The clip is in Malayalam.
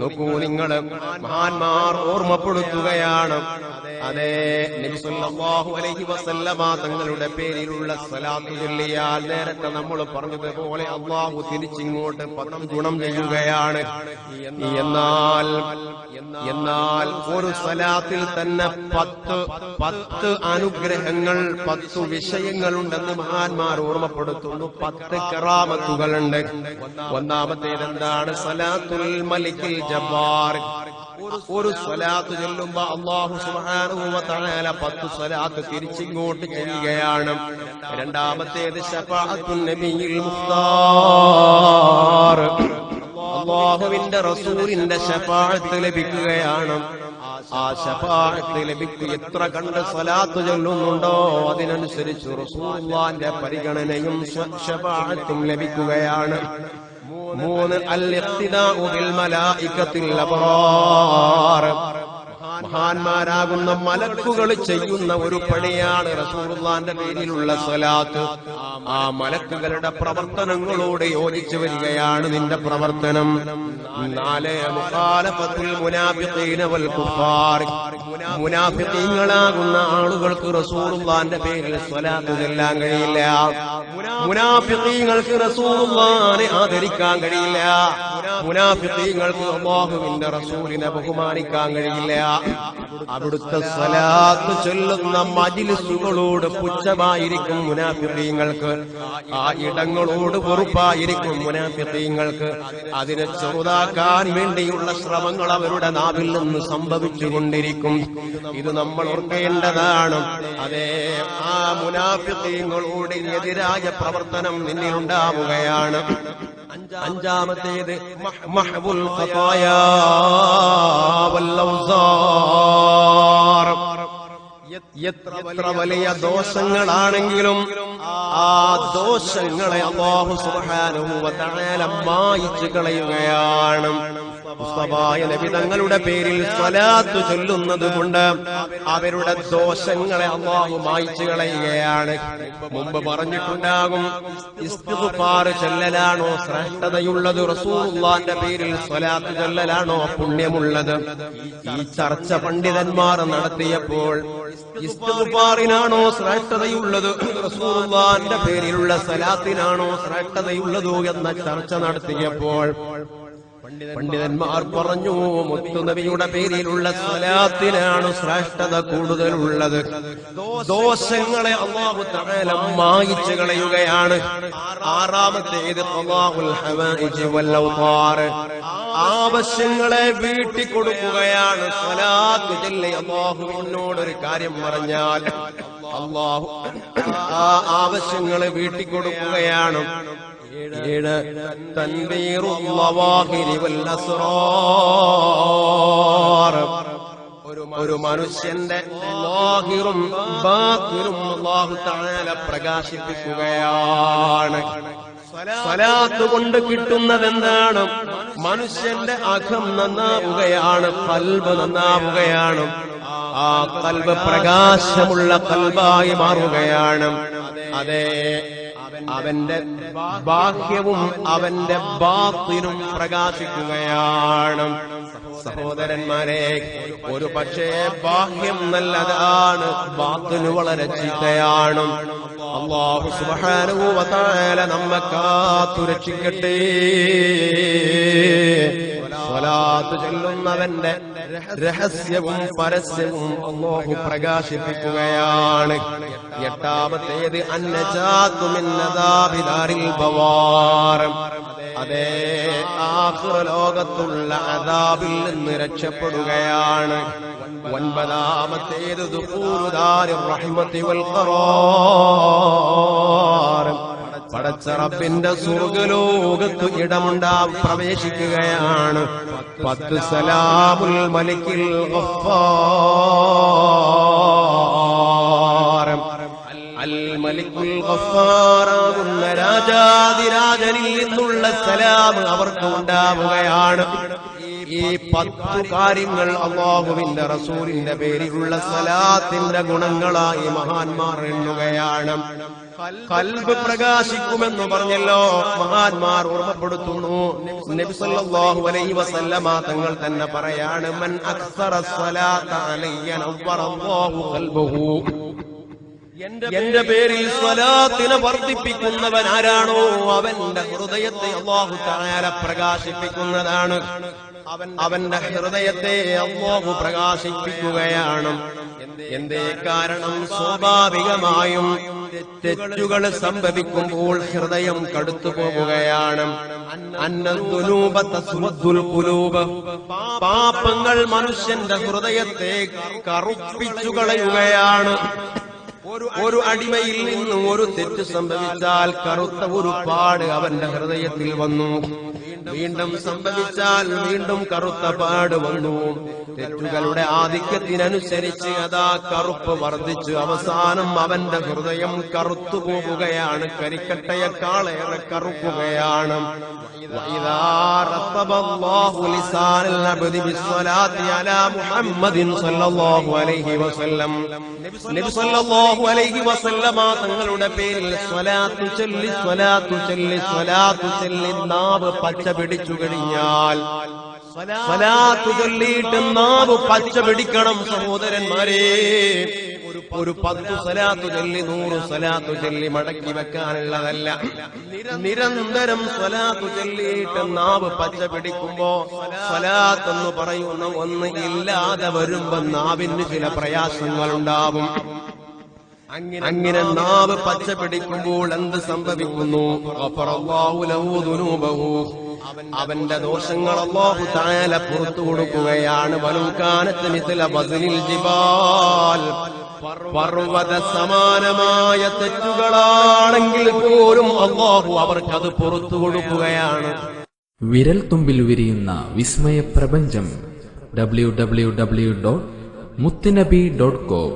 നോക്കൂ നിങ്ങൾ മഹാന്മാർ ഓർമ്മപ്പെടുത്തുകയാണ്. അതെ അലൈഹി വസല്ലമ തങ്ങളുടെ പേരിലുള്ള സലാത്തു ചൊല്ലിയാൽ നേരത്തെ നമ്മൾ പറഞ്ഞതുപോലെ അള്ളാഹു തിരിച്ചിങ്ങോട്ട് പദം ഗുണം ചെയ്യുകയാണ്. എന്നാൽ എന്നാൽ ഒരു സലാത്തിൽ തന്നെ പത്ത് പത്ത് അനുഗ്രഹങ്ങൾ പത്ത് വിഷയങ്ങളുണ്ടെന്ന് മഹാന്മാർ ഓർമ്മപ്പെടുത്തുന്നു. പത്ത് കറാമത്തുകളുണ്ട്. ഒന്നാമത്തേത് എന്താണ് സലാത്തുൽ മലിക്കിൽ ജബ്ബാർ. ഒരു സ്വലാത്ത് ചെല്ലുമ്പോ അള്ളാഹു തആല പത്ത് സ്വലാത്ത് തിരിച്ചിങ്ങോട്ട് ചെയ്യുകയാണ് രണ്ടാമത്തേത് അള്ളാഹുവിന്റെ റസൂലിന്റെ ശപാഴത്ത് ലഭിക്കുകയാണ്. ആ ശപാഴത്ത് ലഭിക്കും എത്ര കണ്ട് സ്വലാത്ത് ചൊല്ലുന്നുണ്ടോ അതിനനുസരിച്ച് റസൂലിന്റെ പരിഗണനയും ശപാഴത്തും ലഭിക്കുകയാണ്. മൂന്ന് മഹാന്മാരാകുന്ന മലക്കുകൾ ചെയ്യുന്ന ഒരു പണിയാണ് റസൂലുള്ളാന്റെ പേരിലുള്ള സ്വലാത്ത്. ആ മലക്കുകളുടെ പ്രവർത്തനങ്ങളോട് യോജിച്ചു വരികയാണ് നിന്റെ പ്രവർത്തനം. നാല് മുഖാലഫത്തുൽ മുനാഫിഖീന വൽ കുഫാർ. മുനാഫിഖീങ്ങളാകുന്ന ആളുകൾക്ക് റസൂറുള്ളാന്റെ പേരിൽ സ്വലാത്ത് ചെല്ലാൻ കഴിയില്ല. മുനാഫിഖീങ്ങൾക്ക് റസൂറുള്ളാനെ ആദരിക്കാൻ കഴിയില്ല. മുനാഫിഖീങ്ങൾക്ക് അള്ളാഹുവിന്റെ റസൂലിനെ ബഹുമാനിക്കാൻ കഴിയില്ല. അവിടുത്തെ സ്വലാത്ത് ചൊല്ലുന്ന മജിലിസുകളോട് പുച്ഛമായിരിക്കും മുനാഫിക്കീങ്ങൾക്ക് ആ ഇടങ്ങളോട് പൊറുപ്പായിരിക്കും മുനാഫിക്കീങ്ങൾക്ക് അതിനെ ചെറുതാക്കാൻ വേണ്ടിയുള്ള ശ്രമങ്ങൾ അവരുടെ നാവിൽ നിന്ന് സംഭവിച്ചുകൊണ്ടിരിക്കും. ഇത് നമ്മൾ ഓർക്കേണ്ടതാണ്. അതേ ആ മുനാഫിഖീങ്ങളോട് എതിരായ പ്രവർത്തനം നിന്നിലുണ്ടാവുകയാണ്. അഞ്ചാമത്തേത് മഹ്ബുൽ ഖതായാ വല്ലൗസാർ എത്ര എത്ര വലിയ ദോഷങ്ങളാണെങ്കിലും ആ ദോഷങ്ങളെ തആല മായിച്ചു കളയുകയാണ്. മുസ്തഫായ പേരിൽ സ്വലാത്തു ചൊല്ലുന്നത് കൊണ്ട് അവരുടെ ദോഷങ്ങളെ അള്ളാഹു മായിച്ചു കളയുകയാണ്. മുമ്പ് പറഞ്ഞിട്ടുണ്ടാകും ഇസ്തിഗ്ഫാർ ചൊല്ലലാണോ ശ്രേഷ്ഠതയുള്ളത് റസൂള്ളാന്റെ പേരിൽ സ്വലാത്ത് ചൊല്ലലാണോ പുണ്യമുള്ളത്? ഈ ചർച്ച പണ്ഡിതന്മാർ നടത്തിയപ്പോൾ ഇസ്തിഗ്ഫാറിനാണോ ശ്രേഷ്ഠതയുള്ളത്? റസൂലുള്ളാന്റെ പേരിലുള്ള സലാത്തിനാണോ ശ്രേഷ്ഠതയുള്ളതോ എന്ന ചർച്ച നടത്തിയപ്പോൾ പണ്ഡിതന്മാർ പറഞ്ഞു മുത്തുനബിയുടെ പേരിലുള്ള സ്വലാത്തിനാണ് ശ്രേഷ്ഠത കൂടുതലുള്ളത്. ദോഷങ്ങളെ അള്ളാഹു തആല മായിച്ചു കളയുകയാണ്. ആറാമത്തേത് ഔതാർ. ആവശ്യങ്ങളെ വീട്ടി കൊടുക്കുകയാണ്. അള്ളാഹുവിനോട് ഒരു കാര്യം പറഞ്ഞാൽ അള്ളാഹു ആ ആവശ്യങ്ങളെ വീട്ടി കൊടുക്കുകയാണ്. ഒരു മനുഷ്യന്റെ ലാഹിറും ബാഹിറും തആല പ്രകാശിപ്പിക്കുകയാണ്. സ്വലാത്ത് കൊണ്ട് കിട്ടുന്നത് എന്താണ് മനുഷ്യന്റെ അഖം നന്നാവുകയാണ് കൽബ് നന്നാവുകയാണ്. ആ കൽബ് പ്രകാശമുള്ള കൽബായി മാറുകയാണ്. അതെ അവന്റെ ബാഹ്യവും അവന്റെ ബാത്തിനും പ്രകാശിക്കുകയാണ്. സഹോദരന്മാരെ ഒരു പക്ഷേ ബാഹ്യം നല്ലതാണ് ബാത്തിന് വളരെ ചീത്തയാണ്. അള്ളാഹു തആല നമ്മെ കാത്തുരക്ഷിക്കട്ടെ. സ്വലാത്ത് ചൊല്ലുന്നവന്റെ രഹസ്യവും പരസ്യവും അള്ളാഹു പ്രകാശിപ്പിക്കുകയാണ്. എട്ടാമത്തേത് അന്നജാത്തുമിന്നതാബിദാരിൽ ബവാരം അതേ ആഖിറ ലോകത്തുള്ള അദാബിൽ നിന്ന് രക്ഷപ്പെടുകയാണ്. ഒൻപതാമത്തേത് പടച്ചറപ്പിന്റെ സുഖലോകത്ത് ഇടമുണ്ടാ പ്രവേശിക്കുകയാണ്. പത്ത് സലാമുൽ മലിക്കുൽ ഗഫാറാകുന്ന രാജാതിരാജനിൽ നിന്നുള്ള സലാം അവർക്ക് ഉണ്ടാവുകയാണ്. ഈ പത്തു കാര്യങ്ങൾ അള്ളാഹുവിന്റെ റസൂലിന്റെ പേരിലുള്ള സലാത്തിന്റെ ഗുണങ്ങളായി മഹാന്മാർ എണ്ണുകയാണ്. കൽബ് പ്രകാശിക്കുമെന്ന് പറഞ്ഞല്ലോ. മഹാന്മാർ ഓർമ്മപ്പെടുത്തുന്നു. നബി സല്ലല്ലാഹു അലൈഹി വസല്ലമ തങ്ങൾ തന്നെ പറയാണ് മൻ അക്സറ സ്വലാത്ത അലയ്യ നവ്വറല്ലാഹു ഖൽബഹു എന്റെ പേരിൽ സ്വലാത്തിനെ വർദ്ധിപ്പിക്കുന്നവൻ ആരാണോ? അവന്റെ ഹൃദയത്തെ അള്ളാഹു താര പ്രകാശിപ്പിക്കുന്നതാണ്. അവന്റെ ഹൃദയത്തെ അള്ളാഹു പ്രകാശിപ്പിക്കുകയാണ്. എന്തേ കാരണം? സ്വാഭാവികമായും തെറ്റുകൾ സംഭവിക്കുമ്പോൾ ഹൃദയം കടുത്തു പോവുകയാണ് പാപങ്ങൾ മനുഷ്യന്റെ ഹൃദയത്തെ കറുപ്പിച്ചു കളയുകയാണ്. ഒരു അടിമയിൽ നിന്നും ഒരു തെറ്റ് സംഭവിച്ചാൽ കറുത്ത ഒരു പാട് അവന്റെ ഹൃദയത്തിൽ വന്നു. വീണ്ടും സംഭവിച്ചാൽ വീണ്ടും കറുത്ത പാട് വന്നു. തെറ്റുകളുടെ ആധിക്യത്തിനനുസരിച്ച് അതാ കറുപ്പ് വർദ്ധിച്ച് അവസാനം അവന്റെ ഹൃദയം കറുത്തു പോവുകയാണ്. കരിക്കട്ടയെക്കാളേറെ കറുക്കുകയാണ്. തങ്ങളുടെ പേരിൽ സ്വലാത്തു ചൊല്ലി സ്വലാത്തു ചൊല്ലി സ്വലാത്തു നാവ് പച്ച പിടിച്ചു കഴിഞ്ഞാൽ ചൊല്ലിയിട്ട് നാവ് പച്ച പിടിക്കണം സഹോദരന്മാരെ. ഒരു പത്തു സലാത്തു ചൊല്ലി നൂറ് സലാത്തു ചൊല്ലി മടക്കി വെക്കാനുള്ളതല്ല. നിരന്തരം സലാത്തു ചൊല്ലിയിട്ട് നാവ് പച്ച പിടിക്കുമ്പോ സലാത്ത് എന്ന് പറയുന്ന ഒന്ന് ഇല്ലാതെ വരുമ്പോ നാവിന് ചില പ്രയാസങ്ങൾ ഉണ്ടാവും അങ്ങനെ നാവ് പച്ച പിടിക്കുമ്പോൾ എന്ത് സംഭവിക്കുന്നു. അവന്റെ ദോഷങ്ങൾ അല്ലാഹു തആല പുറത്തു കൊടുക്കുകയാണ്. വലുക്കാനത്ത് ചില ബസ്നിൽ ജിബാൽ. പർവത സമാനമായ തെറ്റുകളാണെങ്കിൽ പോലും അള്ളാഹു അവർക്കത് പുറത്തു കൊടുക്കുകയാണ്. വിരൽ തുമ്പിൽ വിരിയുന്ന വിസ്മയ പ്രപഞ്ചം W W W dot Muthunabi dot com